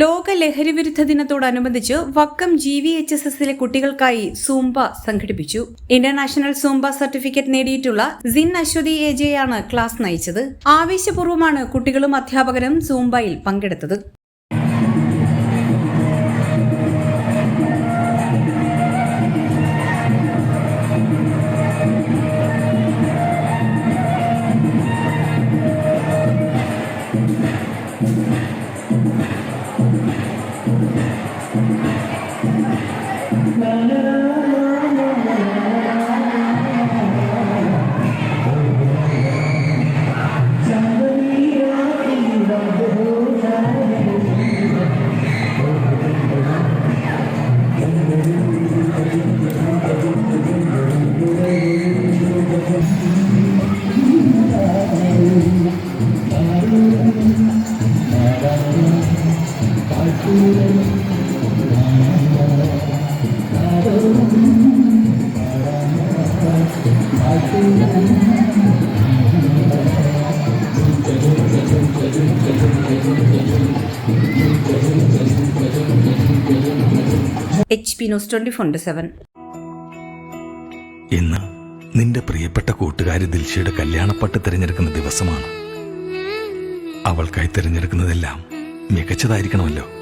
ലോക ലഹരി വിരുദ്ധ ദിനത്തോടനുബന്ധിച്ച് Vakkom G V H S എസിലെ കുട്ടികൾക്കായി സൂംബ സംഘടിപ്പിച്ചു. ഇന്റർനാഷണൽ സൂംബ സർട്ടിഫിക്കറ്റ് നേടിയിട്ടുള്ള സിൻ അശ്വതി എ ജെയാണ് ക്ലാസ് നയിച്ചത്. ആവേശപൂർവമാണ് കുട്ടികളും അധ്യാപകരും സൂംബയിൽ പങ്കെടുത്തത്. ഇന്ന് നിന്റെ പ്രിയപ്പെട്ട കൂട്ടുകാരി ദിൽഷയുടെ കല്യാണപ്പട്ട് തിരഞ്ഞെടുക്കുന്ന ദിവസമാണ്. അവൾക്കായി തിരഞ്ഞെടുക്കുന്നതെല്ലാം മികച്ചതായിരിക്കണമല്ലോ.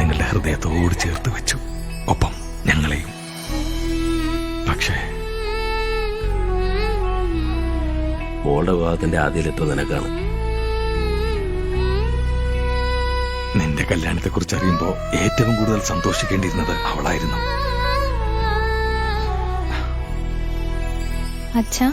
നിങ്ങളുടെ ഹൃദയത്തോട് ചേർത്ത് വെച്ചു. ഒപ്പം ഞങ്ങളെയും. പക്ഷേ മോളുടെ വിവാഹത്തിന്റെ ആദ്യയിലെത്തും നിനക്കാണ്. നിന്റെ കല്യാണത്തെക്കുറിച്ച് അറിയുമ്പോ ഏറ്റവും കൂടുതൽ സന്തോഷിക്കേണ്ടിയിരുന്നത് അവളായിരുന്നു. അച്ഛാ.